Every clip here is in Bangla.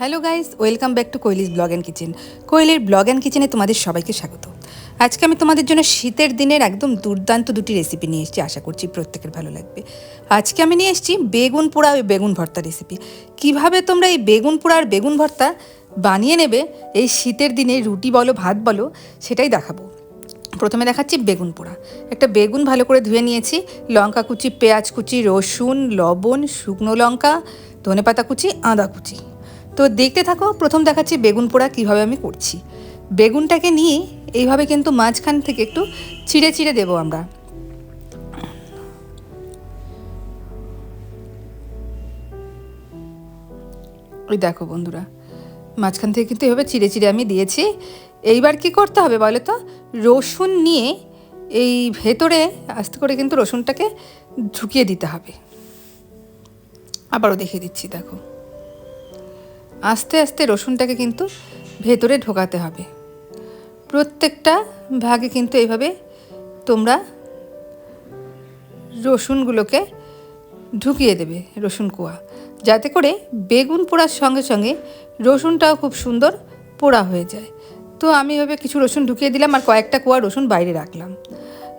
Hello guys welcome back to Koyeli's blog and kitchen কোয়েলির blog and কিচেনে তোমাদের সবাইকে স্বাগত। আজকে আমি তোমাদের জন্য শীতের দিনের একদম দুর্দান্ত দুটি রেসিপি নিয়ে এসেছি, আশা করছি প্রত্যেকের ভালো লাগবে। আজকে আমি নিয়ে এসেছি বেগুন পোড়া ও বেগুন ভর্তা রেসিপি কীভাবে তোমরা এই বেগুন পোড়া আর বেগুন ভর্তা বানিয়ে নেবে, এই শীতের দিনে রুটি বলো, ভাত বলো, সেটাই দেখাবো। প্রথমে দেখাচ্ছি বেগুন পোড়া। একটা বেগুন ভালো করে ধুয়ে নিয়েছি, লঙ্কা কুচি, পেঁয়াজ কুচি, রসুন, লবণ, শুকনো লঙ্কা, ধনেপাতা কুচি, আদা কুচি। তো দেখতে থাকো, প্রথম দেখাচ্ছি বেগুন পোড়া কীভাবে আমি করছি। বেগুনটাকে নিয়ে এইভাবে কিন্তু মাঝখান থেকে একটু চিড়ে চিড়ে দেবো আমরা। ওই দেখো বন্ধুরা, মাঝখান থেকে কিন্তু এভাবে চিড়ে চিড়ে আমি দিয়েছি। এইবার কি করতে হবে বলো তো? রসুন নিয়ে এই ভেতরে আস্তে করে কিন্তু রসুনটাকে ঢুকিয়ে দিতে হবে। আবারও দেখিয়ে দিচ্ছি, দেখো। আস্তে আস্তে রসুনটাকে কিন্তু ভেতরে ঢোকাতে হবে। প্রত্যেকটা ভাগে কিন্তু এইভাবে তোমরা রসুনগুলোকে ঢুকিয়ে দেবে, রসুন কোয়া। যাতে করে বেগুন পোড়ার সঙ্গে সঙ্গে রসুনটাও খুব সুন্দর পোড়া হয়ে যায়। তো আমি এভাবে কিছু রসুন ঢুকিয়ে দিলাম আর কয়েকটা কোয়া রসুন বাইরে রাখলাম।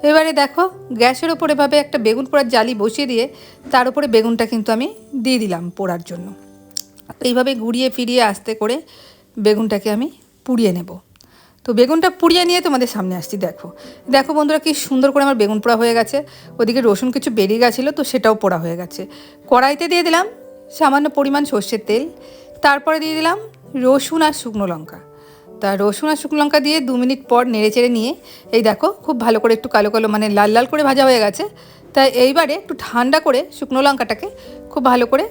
এবারে দেখো, গ্যাসের ওপর এভাবে একটা বেগুন পোড়ার জালি বসিয়ে দিয়ে তার উপরে বেগুনটা কিন্তু আমি দিয়ে দিলাম পোড়ার জন্য। এইভাবে ঘুরিয়ে ফিরিয়ে আস্তে করে বেগুনটাকে আমি পুড়িয়ে নেব। তো বেগুনটা পুড়িয়ে নিয়ে তোমাদের সামনে আসছি, দেখো। দেখো বন্ধুরা কি সুন্দর করে আমার বেগুন পোড়া হয়ে গেছে। ওদিকে রসুন কিছু বেরিয়ে গেছিল, তো সেটাও পোড়া হয়ে গেছে। কড়াইতে দিয়ে দিলাম সামান্য পরিমাণ সর্ষের তেল। তারপরে দিয়ে দিলাম রসুন আর শুকনো লঙ্কা। তা রসুন আর শুকনো লঙ্কা দিয়ে দু মিনিট পর নেড়ে চেড়ে নিয়ে, এই দেখো খুব ভালো করে একটু কালো কালো মানে লাল লাল করে ভাজা হয়ে গেছে। তাই এইবারে একটু ঠান্ডা করে শুকনো লঙ্কাটাকে খুব ভালো করে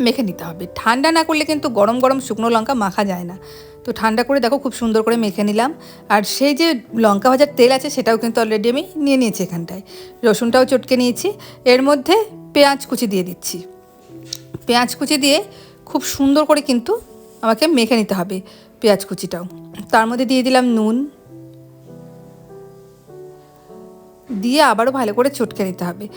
মেখে নিতে হবে। ঠান্ডা না করলে কিন্তু গরম গরম শুকনো লঙ্কা মাখা যায় না। তো ঠান্ডা করে দেখো খুব সুন্দর করে মেখে নিলাম। আর সেই যে লঙ্কা ভাজার তেল আছে সেটাও কিন্তু অলরেডি আমি নিয়ে নিয়েছি এখানটায়। রসুনটাও চটকে নিয়েছি। এর মধ্যে পেঁয়াজ কুচি দিয়ে দিচ্ছি। পেঁয়াজ কুচি দিয়ে খুব সুন্দর করে কিন্তু আমাকে মেখে নিতে হবে পেঁয়াজ কুচিটাও। তার মধ্যে দিয়ে দিলাম নুন। দিয়ে আবারও ভালো করে চটকে নিতে হবে।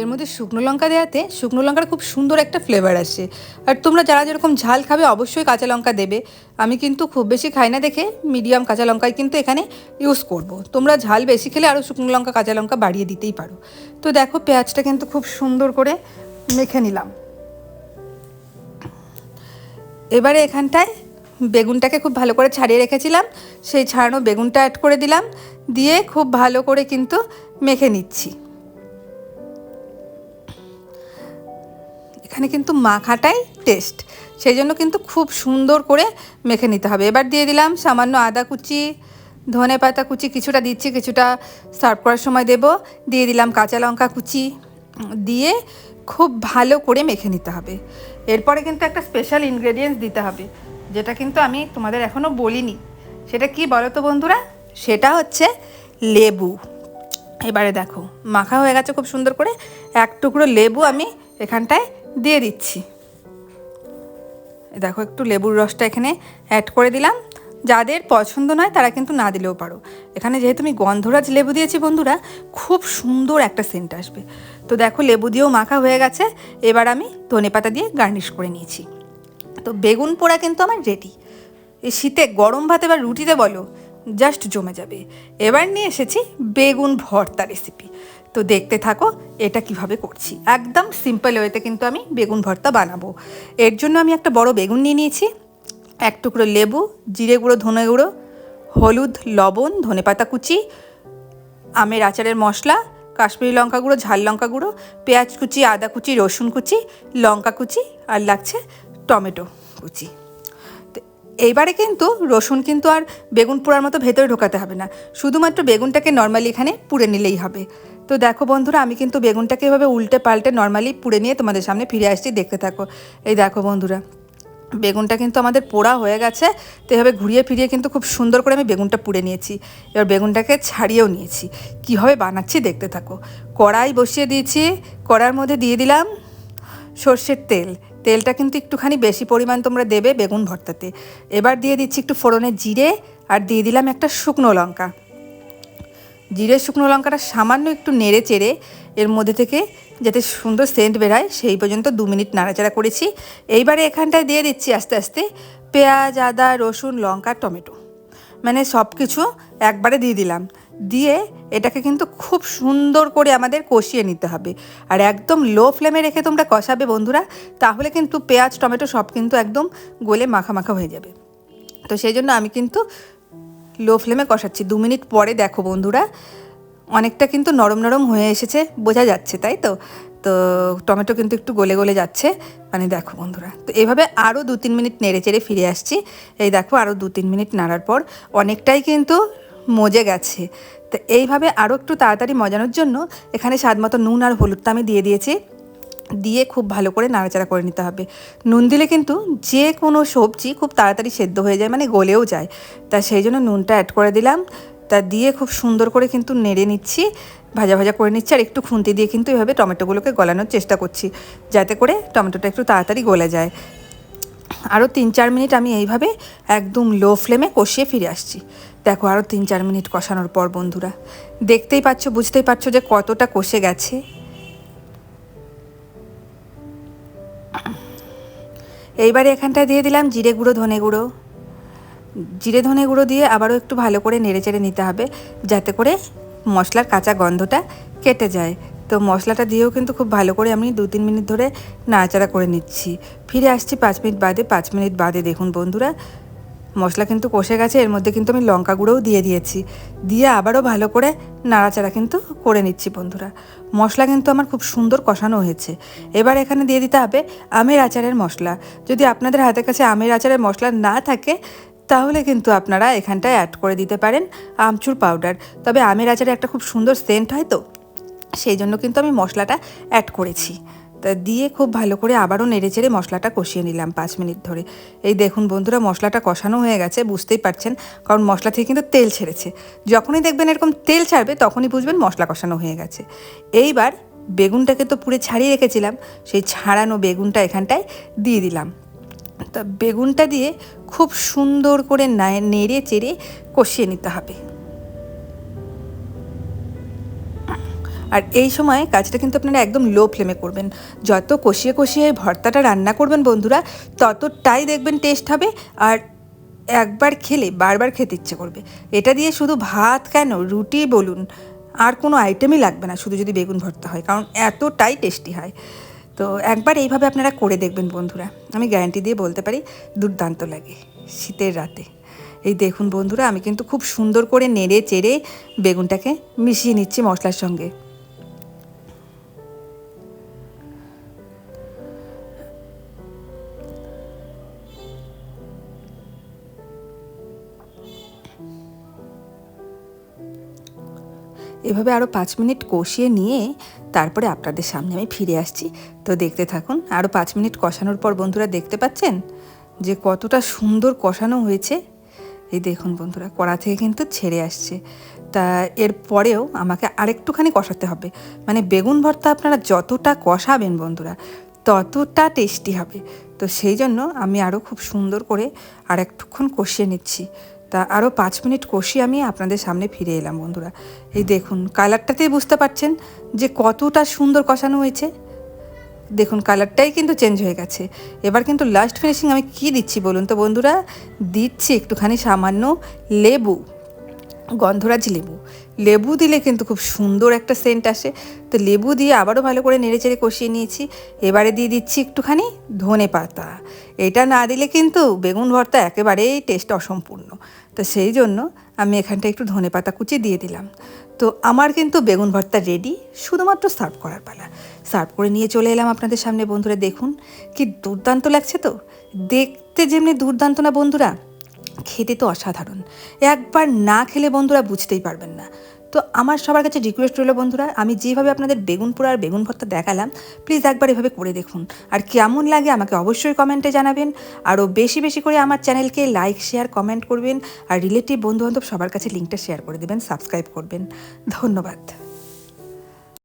এর মধ্যে শুকনো লঙ্কা দেওয়াতে শুকনো লঙ্কার খুব সুন্দর একটা ফ্লেভার আসে। আর তোমরা যারা যেরকম ঝাল খাবে অবশ্যই কাঁচা লঙ্কা দেবে। আমি কিন্তু খুব বেশি খাই না দেখে মিডিয়াম কাঁচা লঙ্কাই কিন্তু এখানে ইউজ করব। তোমরা ঝাল বেশি খেলে আরও শুকনো লঙ্কা, কাঁচা লঙ্কা বাড়িয়ে দিতেই পারো। তো দেখো পেঁয়াজটা কিন্তু খুব সুন্দর করে মেখে নিলাম। এবারে এখানটায় বেগুনটাকে খুব ভালো করে ছাড়িয়ে রেখেছিলাম। সেই ছাড়ানো বেগুনটা অ্যাড করে দিলাম। দিয়ে খুব ভালো করে কিন্তু মেখে নিচ্ছি। এখানে কিন্তু মাখাটাই টেস্ট সেই জন্য কিন্তু খুব সুন্দর করে মেখে নিতে হবে। এবার দিয়ে দিলাম সামান্য আদা কুচি, ধনে পাতা কুচি, কিছুটা দিচ্ছি, কিছুটা সার্ভ করার সময় দেব। দিয়ে দিলাম কাঁচা লঙ্কা কুচি, দিয়ে খুব ভালো করে মেখে নিতে হবে। এরপরে কিন্তু একটা স্পেশাল ইনগ্রেডিয়েন্টস দিতে হবে, যেটা কিন্তু আমি তোমাদের এখনও বলিনি। সেটা কি বলো তো বন্ধুরা? সেটা হচ্ছে লেবু। এবারে দেখো, মাখা হয়ে গেছে খুব সুন্দর করে। এক টুকরো লেবু আমি এখানটায় দিয়ে দিচ্ছি। দেখো, একটু লেবুর রসটা এখানে অ্যাড করে দিলাম। যাদের পছন্দ নয়, তারা কিন্তু না দিলেও পারো। এখানে যেহেতু আমি গন্ধরাজ লেবু দিয়েছি বন্ধুরা, খুব সুন্দর একটা সেন্ট আসবে। তো দেখো, লেবু দিয়েও মাখা হয়ে গেছে। এবার আমি ধনে পাতা দিয়ে গার্নিশ করে নিয়েছি। তো বেগুন পোড়া কিন্তু আমার রেডি এই শীতে গরম ভাতে বা রুটিতে বলো জাস্ট জমে যাবে। এবার নিয়ে এসেছি বেগুন ভর্তা রেসিপি তো দেখতে থাকো, এটা কীভাবে করছি। একদম সিম্পল ওয়েতে কিন্তু আমি বেগুন ভর্তা বানাবো। এর জন্য আমি একটা বড় বেগুন নিয়ে নিয়েছি। এক টুকরো লেবু, জিরে গুঁড়ো, ধনে গুঁড়ো, হলুদ, লবণ ধনেপাতা কুচি, আমের আচারের মশলা, কাশ্মীরি লঙ্কা গুঁড়ো, ঝাল লঙ্কা গুঁড়ো, পেঁয়াজ কুচি, আদা কুচি, রসুন কুচি, লঙ্কা কুচি, আর লাগছে টমেটো কুচি। এইবারে কিন্তু রসুন কিন্তু আর বেগুন পোড়ার মতো ভেতরে ঢোকাতে হবে না। শুধুমাত্র বেগুনটাকে নর্মালি এখানে পুড়ে নিলেই হবে। তো দেখো বন্ধুরা, আমি কিন্তু বেগুনটাকে এভাবে উল্টে পাল্টে নর্মালি পুড়ে নিয়ে তোমাদের সামনে ফিরে আসছি, দেখতে থাকো। এই দেখো বন্ধুরা, বেগুনটা কিন্তু আমাদের পোড়া হয়ে গেছে, তো এভাবে ঘুরিয়ে ফিরিয়ে কিন্তু খুব সুন্দর করে আমি বেগুনটা পুড়ে নিয়েছি। এবার বেগুনটাকে ছাড়িয়েও নিয়েছি। কীভাবে বানাচ্ছি দেখতে থাকো। কড়াই বসিয়ে দিয়েছি, কড়ার মধ্যে দিয়ে দিলাম সর্ষের তেল। তেলটা কিন্তু একটুখানি বেশি পরিমাণ তোমরা দেবে বেগুন ভর্তাতে। এবার দিয়ে দিচ্ছি একটু ফোড়নের জিরে আর দিয়ে দিলাম একটা শুকনো লঙ্কা। জিরে শুকনো লঙ্কাটা সামান্য একটু নেড়ে চেড়ে এর মধ্যে থেকে যাতে সুন্দর সেন্ট বেরায়, সেই পর্যন্ত দু মিনিট নাড়াচাড়া করেছি। এইবারে এখানটায় দিয়ে দিচ্ছি আস্তে আস্তে পেঁয়াজ, আদা, রসুন, লঙ্কা, টমেটো। মানে সব কিছু একবারে দিয়ে দিলাম। দিয়ে এটাকে কিন্তু খুব সুন্দর করে আমাদের কষিয়ে নিতে হবে। আর একদম লো ফ্লেমে রেখে তোমরা কষাবে বন্ধুরা, তাহলে কিন্তু পেঁয়াজ, টমেটো সব কিন্তু একদম গলে মাখা মাখা হয়ে যাবে। তো সেই জন্য আমি কিন্তু লো ফ্লেমে কষাচ্ছি। দু মিনিট পরে দেখো বন্ধুরা, অনেকটা কিন্তু নরম নরম হয়ে এসেছে, বোঝা যাচ্ছে, তাই তো? তো টমেটো কিন্তু একটু গলে গলে যাচ্ছে। মানে দেখো বন্ধুরা, তো এভাবে আরও দু তিন মিনিট নেড়ে চেড়ে ফিরে আসছি। এই দেখো আরও দু তিন মিনিট নাড়ার পর অনেকটাই কিন্তু মজে গেছে। তো এইভাবে আরও একটু তাড়াতাড়ি মজানোর জন্য এখানে স্বাদ মতো নুন আর হলুদটা আমি দিয়ে দিয়েছি। দিয়ে খুব ভালো করে নাড়াচাড়া করে নিতে হবে। নুন দিলে কিন্তু যে কোনো সবজি খুব তাড়াতাড়ি সেদ্ধ হয়ে যায় মানে গলেও যায়। তা সেই জন্য নুনটা অ্যাড করে দিলাম। তা দিয়ে খুব সুন্দর করে কিন্তু নেড়ে নিচ্ছি, ভাজা ভাজা করে নিচ্ছি আর একটু খুন্তি দিয়ে কিন্তু এভাবে টমেটোগুলোকে গলানোর চেষ্টা করছি যাতে করে টমেটোটা একটু তাড়াতাড়ি গলে যায়। আরও তিন চার মিনিট আমি এইভাবে একদম লো ফ্লেমে কষিয়ে ফিরে আসছি। দেখো আরও তিন চার মিনিট কষানোর পর বন্ধুরা, দেখতেই পাচ্ছ, বুঝতেই পারছ যে কতটা কষে গেছে। এইবারে এখানটায় দিয়ে দিলাম জিরে গুঁড়ো, ধনে গুঁড়ো। জিরে ধনে গুঁড়ো দিয়ে আবারও একটু ভালো করে নেড়ে চেড়ে নিতে হবে, যাতে করে মশলার কাঁচা গন্ধটা কেটে যায়। তো মশলাটা দিয়েও কিন্তু খুব ভালো করে আমি দু তিন মিনিট ধরে নাড়াচাড়া করে নিচ্ছি। ফিরে আসছি পাঁচ মিনিট বাদে, পাঁচ মিনিট বাদে দেখুন বন্ধুরা, মশলা কিন্তু কষে গেছে, এর মধ্যে কিন্তু আমি লঙ্কা গুঁড়োও দিয়ে দিয়েছি। দিয়ে আবারও ভালো করে নাড়াচাড়া কিন্তু করে নিচ্ছি বন্ধুরা। মশলা কিন্তু আমার খুব সুন্দর কষানো হয়েছে। এবার এখানে দিয়ে দিতে হবে আমের আচারের মশলা। যদি আপনাদের হাতের কাছে আমের আচারের মশলা না থাকে তাহলে কিন্তু আপনারা এখানটায় অ্যাড করে দিতে পারেন আমচুর পাউডার তবে আমের আচারে একটা খুব সুন্দর সেন্ট হয় তো, সেই জন্য কিন্তু আমি মশলাটা অ্যাড করেছি। তা দিয়ে খুব ভালো করে আবারও নেড়ে চেড়ে মশলাটা কষিয়ে নিলাম পাঁচ মিনিট ধরে। এই দেখুন বন্ধুরা, মশলাটা কষানো হয়ে গেছে, বুঝতেই পারছেন, কারণ মশলা থেকে কিন্তু তেল ছেড়েছে। যখনই দেখবেন এরকম তেল ছাড়বে, তখনই বুঝবেন মশলা কষানো হয়ে গেছে। এইবার বেগুনটাকে তো পুরো ছাড়িয়ে রেখেছিলাম, সেই ছাড়ানো বেগুনটা এখানটায় দিয়ে দিলাম। তা বেগুনটা দিয়ে খুব সুন্দর করে নেড়ে চেড়ে কষিয়ে নিতে হবে। আর এই সময় কাজটা কিন্তু আপনারা একদম লো ফ্লেমে করবেন। যত কষিয়ে কষিয়ে ভর্তাটা রান্না করবেন বন্ধুরা, ততটাই দেখবেন টেস্ট হবে আর একবার খেলে বারবার খেতে ইচ্ছে করবে। এটা দিয়ে শুধু ভাত কেন, রুটি বলুন, আর কোনো আইটেমই লাগবে না, শুধু যদি বেগুন ভর্তা হয়, কারণ এতটাই টেস্টি হয়। তো একবার এইভাবে আপনারা করে দেখবেন বন্ধুরা। আমি গ্যারান্টি দিয়ে বলতে পারি, দুর্দান্ত লাগে শীতের রাতে। এই দেখুন বন্ধুরা, আমি কিন্তু খুব সুন্দর করে নেড়ে চেড়ে বেগুনটাকে মিশিয়ে নিচ্ছি মশলার সঙ্গে। এভাবে আরও পাঁচ মিনিট কষিয়ে নিয়ে তারপরে আপনাদের সামনে আমি ফিরে আসছি। তো দেখতে থাকুন আরও পাঁচ মিনিট কষানোর পর বন্ধুরা দেখতে পাচ্ছেন যে কতটা সুন্দর কষানো হয়েছে। এই দেখুন বন্ধুরা, কড়া থেকে কিন্তু ছেড়ে আসছে। তা এর পরেও আমাকে আরেকটুখানি কষাতে হবে। মানে বেগুন ভর্তা আপনারা যতটা কষাবেন বন্ধুরা, ততটা টেস্টি হবে। তো সেই জন্য আমি আরও খুব সুন্দর করে আর একটুক্ষণ কষিয়ে নিচ্ছি। তা আরও পাঁচ মিনিট কষি আমি আপনাদের সামনে ফিরে এলাম, বন্ধুরা। এই দেখুন, কালারটাতেই বুঝতে পারছেন যে কতটা সুন্দর কষানো হয়েছে। দেখুন, কালারটাই কিন্তু চেঞ্জ হয়ে গেছে। এবার কিন্তু লাস্ট ফিনিশিং আমি কি দিচ্ছি বলুন তো, বন্ধুরা? দিচ্ছি একটুখানি সামান্য লেবু। গন্ধরাজ লেবু। লেবু দিলে কিন্তু খুব সুন্দর একটা সেন্ট আসে। তো লেবু দিয়ে আবারও ভালো করে নেড়ে চেড়ে কষিয়ে নিয়েছি। এবারে দিয়ে দিচ্ছি একটুখানি ধনে পাতা। এটা না দিলে কিন্তু বেগুন ভর্তা একেবারেই টেস্ট অসম্পূর্ণ। তো সেই জন্য আমি এখানটা একটু ধনে পাতা কুচি দিয়ে দিলাম। তো আমার কিন্তু বেগুন ভর্তা রেডি শুধুমাত্র সার্ভ করার পালা। সার্ভ করে নিয়ে চলে এলাম আপনাদের সামনে বন্ধুরা, দেখুন। কি দুর্দান্ত লাগছে তো। দেখতে যেমনি দুর্দান্ত না বন্ধুরা। খেতে তো অসাধারণ। একবার না খেলে বন্ধুরা বুঝতেই পারবেন না। তো আমার সবার কাছে রিকোয়েস্ট রইল বন্ধুরা, আমি যেভাবে আপনাদের বেগুন পোড়া আর বেগুন ভর্তা দেখালাম প্লিজ একবার এভাবে করে দেখুন। আর কেমন লাগে আমাকে অবশ্যই কমেন্টে জানাবেন। আরও বেশি বেশি করে আমার চ্যানেলকে লাইক শেয়ার কমেন্ট করবেন। আর রিলেটিভ বন্ধুবান্ধব সবার কাছে লিঙ্কটা শেয়ার করে দেবেন সাবস্ক্রাইব করবেন। ধন্যবাদ।